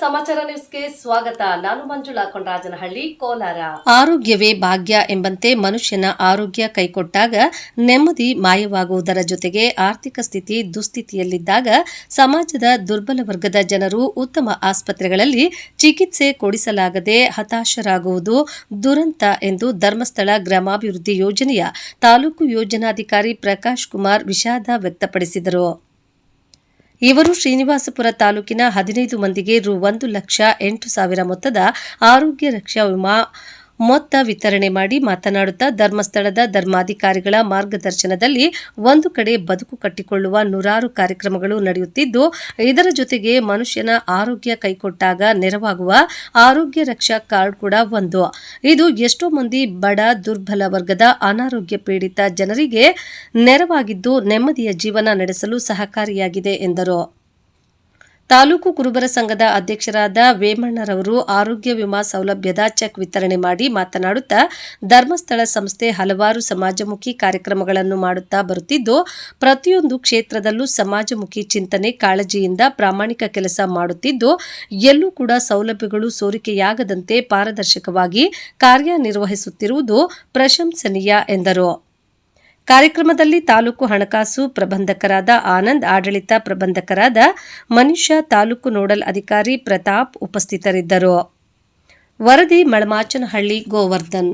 ಸಮಾಚಾರ ನ್ಯೂಸ್ಗೆ ಸ್ವಾಗತ. ನಾನು ಮಂಜುಳಾ ಕೊಂಡರಾಜನಹಳ್ಳಿ ಕೋಲಾರ. ಆರೋಗ್ಯವೇ ಭಾಗ್ಯ ಎಂಬಂತೆ ಮನುಷ್ಯನ ಆರೋಗ್ಯ ಕೈಕೊಟ್ಟಾಗ ನೆಮ್ಮದಿ ಮಾಯವಾಗುವುದರ ಜೊತೆಗೆ ಆರ್ಥಿಕ ಸ್ಥಿತಿ ದುಸ್ಥಿತಿಯಲ್ಲಿದ್ದಾಗ ಸಮಾಜದ ದುರ್ಬಲ ವರ್ಗದ ಜನರು ಉತ್ತಮ ಆಸ್ಪತ್ರೆಗಳಲ್ಲಿ ಚಿಕಿತ್ಸೆ ಕೊಡಿಸಲಾಗದೆ ಹತಾಶರಾಗುವುದು ದುರಂತ ಎಂದು ಧರ್ಮಸ್ಥಳ ಗ್ರಾಮಾಭಿವೃದ್ಧಿ ಯೋಜನೆಯ ತಾಲೂಕು ಯೋಜನಾಧಿಕಾರಿ ಪ್ರಕಾಶ್ ಕುಮಾರ್ ವಿಷಾದ ವ್ಯಕ್ತಪಡಿಸಿದರು. ಇವರು ಶ್ರೀನಿವಾಸಪುರ ತಾಲೂಕಿನ ಹದಿನೈದು ಮಂದಿಗೆ ರು ಒಂದು ಲಕ್ಷ ಎಂಟು ಸಾವಿರ ಮೊತ್ತದ ಆರೋಗ್ಯ ರಕ್ಷಾ ವಿಮಾ ಮೊತ್ತ ವಿತರಣೆ ಮಾಡಿ ಮಾತನಾಡುತ್ತಾ ಧರ್ಮಸ್ಥಳದ ಧರ್ಮಾಧಿಕಾರಿಗಳ ಮಾರ್ಗದರ್ಶನದಲ್ಲಿ ಒಂದು ಕಡೆ ಬದುಕು ಕಟ್ಟಿಕೊಳ್ಳುವ ನೂರಾರು ಕಾರ್ಯಕ್ರಮಗಳು ನಡೆಯುತ್ತಿದ್ದು, ಇದರ ಜೊತೆಗೆ ಮನುಷ್ಯನ ಆರೋಗ್ಯ ಕೈಕೊಟ್ಟಾಗ ನೆರವಾಗುವ ಆರೋಗ್ಯ ರಕ್ಷಾ ಕಾರ್ಡ್ ಕೂಡ ಒಂದು. ಇದು ಎಷ್ಟೋ ಮಂದಿ ಬಡ, ದುರ್ಬಲ ವರ್ಗದ ಅನಾರೋಗ್ಯ ಪೀಡಿತ ಜನರಿಗೆ ನೆರವಾಗಿದ್ದು ನೆಮ್ಮದಿಯ ಜೀವನ ನಡೆಸಲು ಸಹಕಾರಿಯಾಗಿದೆ ಎಂದರು. ತಾಲೂಕು ಕುರುಬರ ಸಂಘದ ಅಧ್ಯಕ್ಷರಾದ ವೇಮಣ್ಣರವರು ಆರೋಗ್ಯ ವಿಮಾ ಸೌಲಭ್ಯದ ಚೆಕ್ ವಿತರಣೆ ಮಾಡಿ ಮಾತನಾಡುತ್ತಾ, ಧರ್ಮಸ್ಥಳ ಸಂಸ್ಥೆ ಹಲವಾರು ಸಮಾಜಮುಖಿ ಕಾರ್ಯಕ್ರಮಗಳನ್ನು ಮಾಡುತ್ತಾ ಬರುತ್ತಿದ್ದು, ಪ್ರತಿಯೊಂದು ಕ್ಷೇತ್ರದಲ್ಲೂ ಸಮಾಜಮುಖಿ ಚಿಂತನೆ ಕಾಳಜಿಯಿಂದ ಪ್ರಾಮಾಣಿಕ ಕೆಲಸ ಮಾಡುತ್ತಿದ್ದು, ಎಲ್ಲೂ ಕೂಡ ಸೌಲಭ್ಯಗಳು ಸೋರಿಕೆಯಾಗದಂತೆ ಪಾರದರ್ಶಕವಾಗಿ ಕಾರ್ಯನಿರ್ವಹಿಸುತ್ತಿರುವುದು ಪ್ರಶಂಸನೀಯ ಎಂದರು. ಕಾರ್ಯಕ್ರಮದಲ್ಲಿ ತಾಲೂಕು ಹಣಕಾಸು ಪ್ರಬಂಧಕರಾದ ಆನಂದ್ ಆಡಳಿತ ಪ್ರಬಂಧಕರಾದ ಮನುಷ್ಯ ತಾಲೂಕು ನೋಡಲ್ ಅಧಿಕಾರಿ ಪ್ರತಾಪ್ ಉಪಸ್ಥಿತರಿದ್ದರು. ವರದಿ ಮಳಮಾಚನಹಳ್ಳಿ ಗೋವರ್ಧನ್.